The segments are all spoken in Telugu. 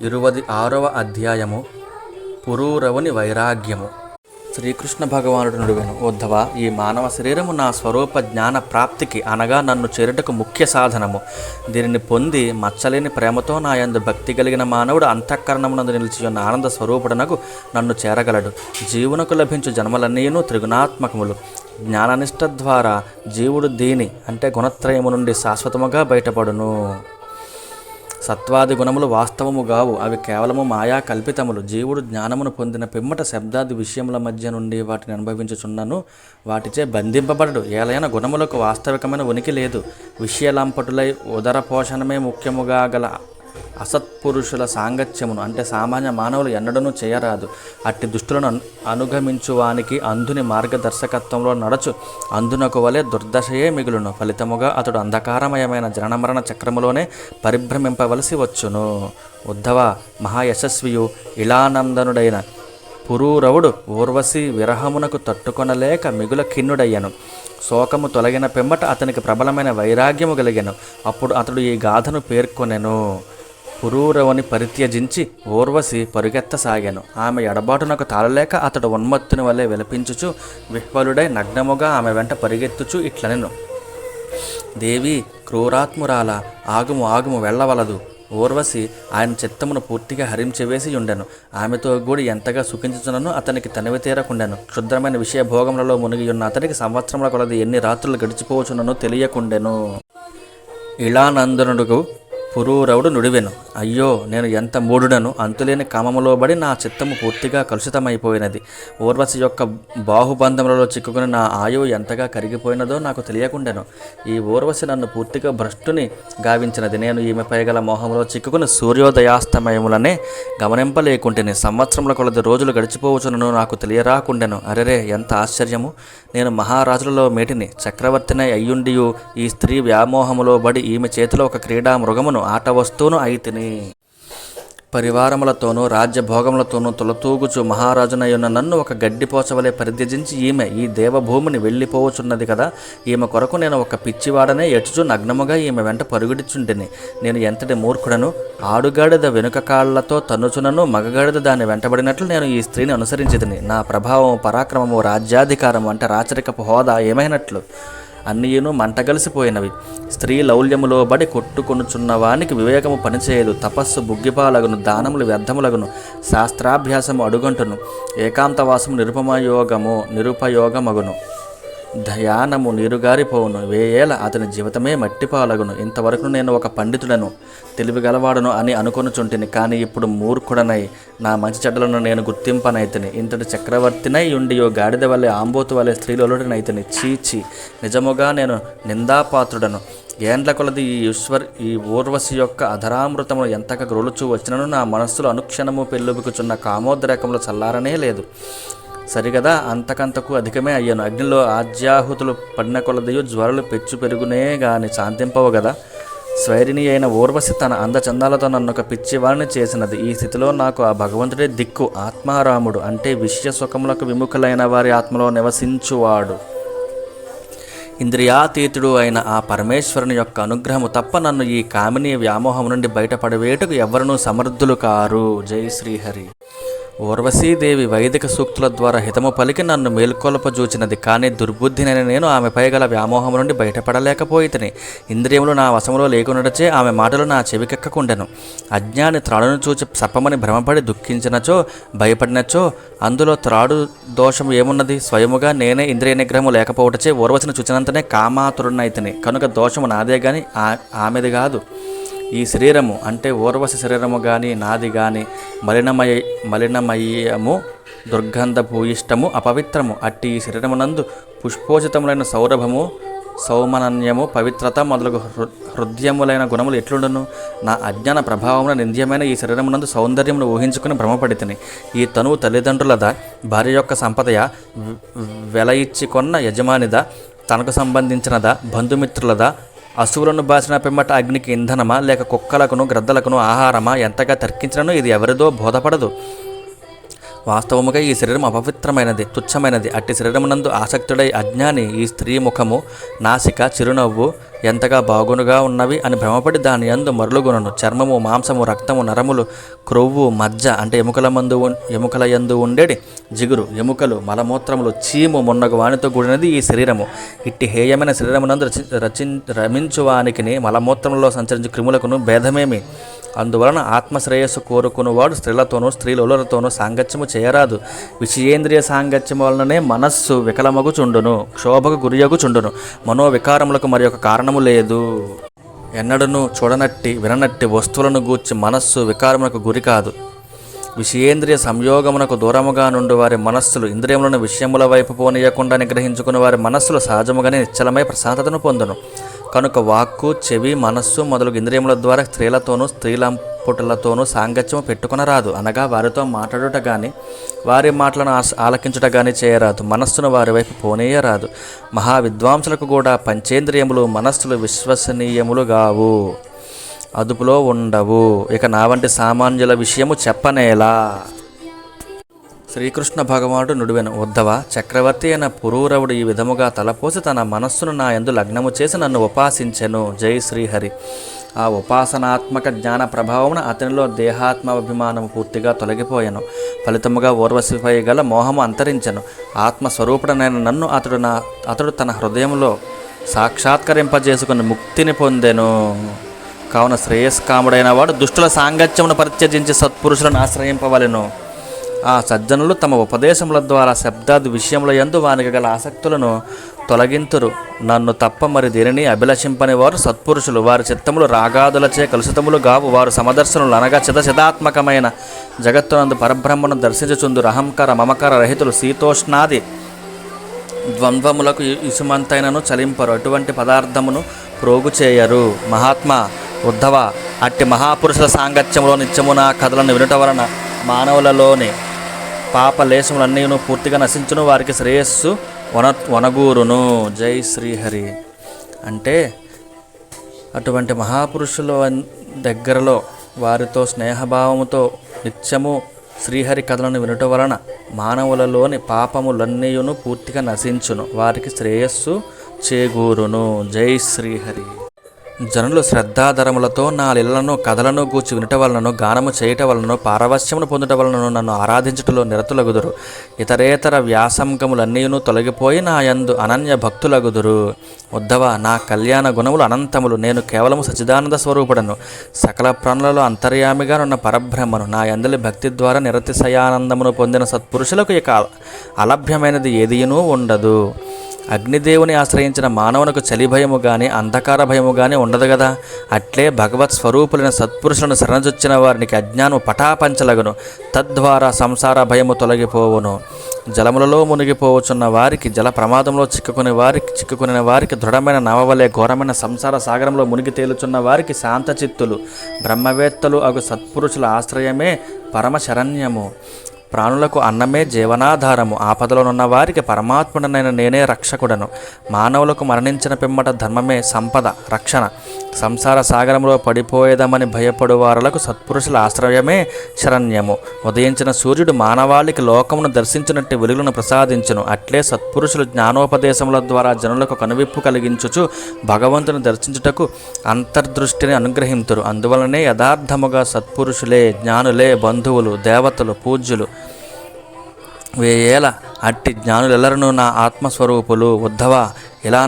ఇరువది ఆరవ అధ్యాయము. పురూరవుని వైరాగ్యము. శ్రీకృష్ణ భగవానుడు నుడివెను ఉద్ధవ ఈ మానవ శరీరము నా స్వరూప జ్ఞాన ప్రాప్తికి అనగా నన్ను చేరుటకు ముఖ్య సాధనము. దీనిని పొంది మచ్చలేని ప్రేమతో నా యందు భక్తి కలిగిన మానవుడు అంతఃకరణమునందు నిలిచి ఉన్న ఆనంద స్వరూపుడనకు నన్ను చేరగలడు. జీవునకు లభించు జన్మలన్నీను త్రిగుణాత్మకములు. జ్ఞాననిష్ట ద్వారా జీవుడు దీని అంటే గుణత్రయము నుండి శాశ్వతముగా బయటపడును. సత్వాది గుణములు వాస్తవము గావు. అవి కేవలము మాయా కల్పితములు. జీవుడు జ్ఞానమును పొందిన పిమ్మట శబ్దాది విషయముల మధ్య నుండి వాటిని అనుభవించుచున్నను. వాటిచే బంధింపబడడు. ఏలైన గుణములకు వాస్తవికమైన ఉనికి లేదు. విషయలంపటులై ఉదర పోషణమే ముఖ్యముగా గల అసత్పురుషుల సాంగత్యమును అంటే సామాన్య మానవులు ఎన్నడనూ చేయరాదు. అట్టి దుష్టులను అనుగమించువానికి అంధుని మార్గదర్శకత్వంలో నడచు. అందునకు వలె దుర్దశయే మిగులును. ఫలితముగా అతడు అంధకారమయమైన జననమరణ చక్రములోనే పరిభ్రమింపవలసి వచ్చును. ఉద్ధవ మహాయశస్వియు ఇలానందనుడైన పురూరవుడు ఊర్వశి విరహమునకు తట్టుకొనలేక మిగుల ఖిన్నుడయ్యను. శోకము తొలగిన పిమ్మట అతనికి ప్రబలమైన వైరాగ్యము కలిగాను. అప్పుడు అతడు ఈ గాథను పేర్కొనెను. పురూరవుని పరిత్యజించి ఊర్వశి పరుగెత్తసాగాను. ఆమె ఎడబాటునకు తాళలేక అతడు ఉన్మత్తుని వలె విలపించుచు విహ్వలుడై నగ్నముగా ఆమె వెంట పరిగెత్తుచు ఇట్లనెను. దేవి క్రూరాత్మురాల ఆగుము ఆగుము వెళ్ళవలదు. ఊర్వశి ఆయన చిత్తమును పూర్తిగా హరించివేసి ఉండెను ఆమెతో కూడి ఎంతగా సుఖించుచునను అతనికి తనివి తీరకుండెను. క్షుద్రమైన విషయ భోగములలో మునిగి ఉన్న అతనికి సంవత్సరముల కొలది ఎన్ని రాత్రులు గడిచిపోవచ్చునను తెలియకుండెను. ఇళానందనుడుకు పురూరవుడు నుడివెను. అయ్యో నేను ఎంత మూఢుడను? అంతులేని కామములోబడి నా చిత్తము పూర్తిగా కలుషితమైపోయినది. ఊర్వశి యొక్క బాహుబంధములలో చిక్కుకుని నా ఆయువు ఎంతగా కరిగిపోయినదో నాకు తెలియకుండెను. ఈ ఊర్వశి నన్ను పూర్తిగా భ్రష్టుని గావించినది. నేను ఈమెపై గల మోహంలో చిక్కుకుని సూర్యోదయాస్తమయములనే గమనింపలేకుంటేని సంవత్సరముల కొలది రోజులు గడిచిపోవచ్చునను నాకు తెలియరాకుండెను. అరెరే ఎంత ఆశ్చర్యము! నేను మహారాజులలో మేటిని చక్రవర్తినై అయ్యుండియు ఈ స్త్రీ వ్యామోహములో బడి ఈమె చేతిలో ఒక క్రీడా మృగమును ఆట వస్తువును అయితిని. పరివారములతోనూ రాజ్యభోగములతోనూ తొలతూగుచు మహారాజునయ్యున్న నన్ను ఒక గడ్డిపోచవలే పరిత్యజించి ఈమె ఈ దేవభూమిని వెళ్ళిపోవచున్నది కదా ఈమె కొరకు నేను ఒక పిచ్చివాడనే ఎటుచు నగ్నముగా ఈమె వెంట పరుగుడిచుంటిని. నేను ఎంతటి మూర్ఖుడను? ఆడుగాడిద వెనుక కాళ్ళతో తన్నుచునను మగగాడిద దాన్ని వెంటబడినట్లు నేను ఈ స్త్రీని అనుసరించితిని. నా ప్రభావం పరాక్రమము రాజ్యాధికారము అంటే రాచరికపు హోదా ఏమైనట్లు? అన్నీయును మంటగలిసిపోయినవి స్త్రీ లౌల్యములో బడి కొట్టుకొనుచున్న వానికి వివేకము పనిచేయదు. తపస్సు బుగ్గిపాలగును దానములు వ్యర్థములగును శాస్త్రాభ్యాసము అడుగంటును. ఏకాంతవాసము నిరుపమయోగము నిరుపయోగమగును. ధ్యానము నీరుగారిపోవును. వేయేల అతని జీవితమే మట్టిపాలగును. ఇంతవరకు నేను ఒక పండితుడను తెలివిగలవాడును అని అనుకొనుచుంటిని కానీ ఇప్పుడు మూర్ఖుడనై నా మంచి చెడ్డలను నేను గుర్తింపనైతిని. ఇంతటి చక్రవర్తినై ఉండియో గాడిద వల్లే ఆంబోతు వల్లే స్త్రీలొలుడినైతిని చీచి నిజముగా నేను నిందాపాత్రుడను. ఏండ్ల కొలది ఈ ఈశ్వర్ ఈ ఊర్వశి యొక్క అధరామృతమును ఎంతగా గ్రోలుచూ వచ్చినను నా మనస్సులో అనుక్షణము పెళ్ళుబుకుచున్న కామోద్రేకంలో చల్లారనే లేదు. సరిగదా అంతకంతకు అధికమే అయ్యాను. అగ్నిలో ఆజ్యాహుతులు పడిన కొలదియు జ్వరలు పెచ్చు పెరుగునే గాని శాంతింపవు కదా స్వైరిణి అయిన ఊర్వశి తన అందచందాలతో నన్ను ఒక పిచ్చివాడిని చేసినది. ఈ స్థితిలో నాకు ఆ భగవంతుడే దిక్కు ఆత్మారాముడు. అంటే విషయ సుఖములకు విముఖులైన వారి ఆత్మలో నివసించువాడు. ఇంద్రియాతీతుడు అయిన ఆ పరమేశ్వరుని యొక్క అనుగ్రహము తప్ప నన్ను ఈ కామిని వ్యామోహం నుండి బయటపడవేటుకు ఎవరునూ సమర్థులు కారు. జై శ్రీహరి. ఊర్వశీదేవి వైదిక సూక్తుల ద్వారా హితము పలికి నన్ను మేల్కొల్పజూచినది. కానీ దుర్బుద్ధినైన నేను ఆమెపై గల వ్యామోహం నుండి బయటపడలేకపోయితని. ఇంద్రియములు నా వశములో లేకున్నటచే ఆమె మాటలు నా చెవికెక్కకుండెను. అజ్ఞాని త్రాడును చూచి సర్పమని భ్రమపడి దుఃఖించినచో భయపడినచో అందులో త్రాడు దోషం ఏమున్నది? స్వయముగా నేనే ఇంద్రియ నిగ్రహము లేకపోవటచే ఊర్వశిని చూచినంతనే కామాతురునైతిని కనుక దోషము నాదే గాని ఆమెది కాదు. ఈ శరీరము అంటే ఊర్వశ శరీరము కానీ నాది కానీ మలినమయ మలినమయము దుర్గంధ భూయిష్టము అపవిత్రము. అట్టి ఈ శరీరమునందు పుష్పోచితములైన సౌరభము సౌమనన్యము పవిత్రత మొదలగు హృ హృదయములైన గుణములు ఎట్లుండును? నా అజ్ఞాన ప్రభావమున నింద్యమైన ఈ శరీరమునందు సౌందర్యమును ఊహించుకుని భ్రమపడితిని. ఈ తనువు తల్లిదండ్రులదా భార్య యొక్క సంపదయ వెల ఇచ్చి కొన్న యజమానిదా తనకు సంబంధించినదా బంధుమిత్రులదా అసువులను బాసిన పిమ్మట అగ్నికి ఇంధనమా లేక కుక్కలకును గ్రద్దలకును ఆహారమా? ఎంతగా తర్కించినను? ఇది ఎవరిదో బోధపడదు. వాస్తవముగా ఈ శరీరం అపవిత్రమైనది తుచ్చమైనది. అట్టి శరీరమునందు ఆసక్తుడై అజ్ఞాని ఈ స్త్రీ ముఖము నాసిక చిరునవ్వు ఎంతగా బాగునుగా ఉన్నవి అని భ్రమపడి దాని యందు మరులుగునను. చర్మము మాంసము రక్తము నరములు క్రొవ్వు మజ్జ అంటే ఎముకల మందు ఎముకల యందు ఉండేటి జిగురు ఎముకలు మలమూత్రములు చీము మున్నగు వానితో కూడినది ఈ శరీరము. ఇట్టి హేయమైన శరీరమునందు రచి రచి రమించువానికి మలమూత్రములో సంచరించు క్రిములకును భేదమేమి? అందువలన ఆత్మశ్రేయస్సు కోరుకునేవాడు స్త్రీలతోనూ స్త్రీలులతోనూ సాంగత్యము చేయరాదు విషయేంద్రియ సాంగత్యం వలననే మనస్సు వికలమగుచుండును. క్షోభకు గురియగుచుండును మనోవికారములకు మరి ఒక కారణము లేదు. ఎన్నడను చూడనట్టి విననట్టి వస్తువులను గూర్చి మనస్సు వికారములకు గురి కాదు. విషయేంద్రియ సంయోగమునకు దూరముగా నుండి వారి మనస్సులు ఇంద్రియములను విషయముల వైపు పోనీయకుండా నిగ్రహించుకుని వారి మనస్సులు సహజముగానే నిశ్చలమై ప్రశాంతతను పొందును. కనుక వాక్కు చెవి మనస్సు మొదలగు ఇంద్రియముల ద్వారా స్త్రీలతోనూ స్త్రీలంపుటలతోనూ సాంగత్యము పెట్టుకునరాదు. అనగా వారితో మాట్లాడుట కానీ వారి మాటలను ఆలకించుట కానీ చేయరాదు. మనస్సును వారి వైపు పోనీయరాదు. మహా విద్వాంసులకు కూడా పంచేంద్రియములు మనస్సులు విశ్వసనీయములు గావు అదుపులో ఉండవు. ఇక నా వంటి సామాన్యుల విషయము చెప్పనేలా. శ్రీకృష్ణ భగవానుడు నుడివెను ఉద్ధవ చక్రవర్తి అయిన పురూరవుడు ఈ విధముగా తలపోసి తన మనస్సును నా యందు లగ్నము చేసి నన్ను ఉపాసించెను. జై శ్రీహరి. ఆ ఉపాసనాత్మక జ్ఞాన ప్రభావమున అతనిలో దేహాత్మాభిమానము పూర్తిగా తొలగిపోయాను. ఫలితముగా ఊర్వశిపై గల మోహము అంతరించను. ఆత్మస్వరూపుడనైన నన్ను అతడు నా అతడు తన హృదయంలో సాక్షాత్కరింపజేసుకుని ముక్తిని పొందెను. కావున శ్రేయస్కాముడైన వాడు దుష్టుల సాంగత్యమును పరిత్యజించి సత్పురుషులను ఆశ్రయింపవలెను. ఆ సజ్జనులు తమ ఉపదేశముల ద్వారా శబ్దాది విషయముల యందు వానికి గల ఆసక్తులను తొలగింతురు. నన్ను తప్ప మరి దేనిని అభిలషింపని వారు సత్పురుషులు. వారి చిత్తములు రాగాదులచే కలుషితములు గావు. వారు సమదర్శనులు అనగా చిదచిదాత్మకమైన జగత్తునందు పరబ్రహ్మను దర్శించుచుందురు. అహంకార మమకార రహితులు శీతోష్ణాది ద్వంద్వములకు ఇసుమంతైనను చలింపరు. అటువంటి పదార్థమును ప్రోగు చేయరు. మహాత్మా ఉద్ధవ అట్టి మహాపురుషుల సాంగత్యములో నిత్యమున కథలను వినుట వలన మానవులలోని పాప లేశములన్నీను పూర్తిగా నశించును వారికి శ్రేయస్సు వన వనగూరును. జై శ్రీహరి. అంటే అటువంటి మహాపురుషుల దగ్గరలో వారితో స్నేహభావముతో నిత్యము శ్రీహరి కథలను వినుట వలన మానవులలోని పాపములన్నీయును పూర్తిగా నశించును వారికి శ్రేయస్సు చేకూరును జై శ్రీహరి. జనులు శ్రద్ధాధరములతో నా లీలలను కథలను గూర్చి వినుట వలనను గానము చేయుట వలనను పారవశ్యమును పొందుట వలనను నన్ను ఆరాధించుటలో నిరతులగుదురు. ఇతరేతర వ్యాసంగములన్నీను తొలగిపోయి నా యందు అనన్య భక్తులగుదురు. ఉద్ధవ నా కళ్యాణ గుణములు అనంతములు. నేను కేవలము సచిదానంద స్వరూపుడను. సకల ప్రాణులలో అంతర్యామిగా ఉన్న పరబ్రహ్మను. నా యందలి భక్తి ద్వారా నిరతిశయానందమును పొందిన సత్పురుషులకు ఇక అలభ్యమైనది ఏదియునూ ఉండదు. అగ్నిదేవుని ఆశ్రయించిన మానవునకు చలి భయము గాని అంధకార భయము గాని ఉండదు కదా అట్లే భగవత్ స్వరూపులైన సత్పురుషులను శరణజొచ్చిన వారికి అజ్ఞానం పటాపంచలగును. తద్వారా సంసార భయము తొలగిపోవును. జలములలో మునిగిపోవచ్చున్న వారికి జల ప్రమాదంలో చిక్కుకునే వారికి చిక్కుకునే వారికి దృఢమైన నవవలే ఘోరమైన సంసార సాగరంలో మునిగి తేలుచున్న వారికి శాంతచిత్తులు. బ్రహ్మవేత్తలు అగు సత్పురుషుల ఆశ్రయమే పరమ శరణ్యము. ప్రాణులకు అన్నమే జీవనాధారము. ఆపదలోనున్న వారికి పరమాత్ముడనైన నేనే రక్షకుడను. మానవులకు మరణించిన పిమ్మట ధర్మమే సంపద రక్షణ. సంసార సాగరంలో పడిపోయేదమని భయపడు వారులకు సత్పురుషుల ఆశ్రయమే శరణ్యము. ఉదయించిన సూర్యుడు మానవాళికి లోకమును దర్శించినట్టు వెలుగులను ప్రసాదించును. అట్లే సత్పురుషులు జ్ఞానోపదేశముల ద్వారా జనులకు కనువిప్పు కలిగించుచు భగవంతుని దర్శించుటకు అంతర్దృష్టిని అనుగ్రహింతురు. అందువలనే యథార్థముగా సత్పురుషులే జ్ఞానులే బంధువులు దేవతలు పూజ్యులు వేయేల అట్టి జ్ఞానులెల్లరను నా ఆత్మస్వరూపులు. ఉద్ధవ ఇలా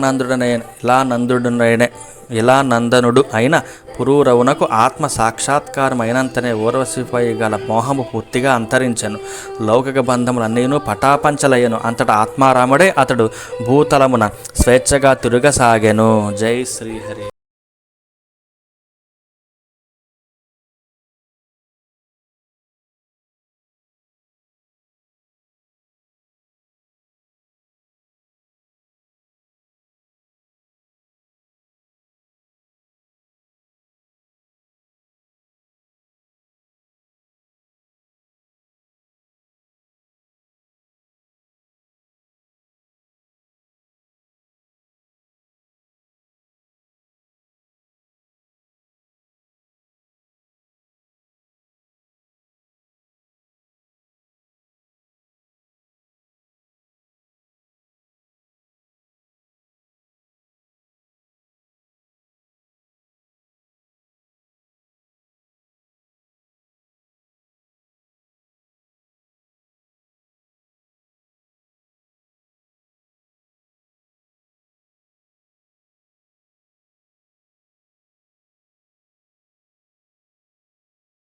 ఇలానందుడునైనే ఇలా ఇలా నందనుడు అయిన పురూరవునకు ఆత్మ సాక్షాత్కారమైనంతనే ఊర్వశిపై గల మోహము పూర్తిగా అంతరించను. లౌకిక బంధములన్నీను పటాపంచలయ్యను. అంతటా ఆత్మారాముడే అతడు భూతలమున స్వేచ్ఛగా తిరగసాగెను. జై శ్రీహరి.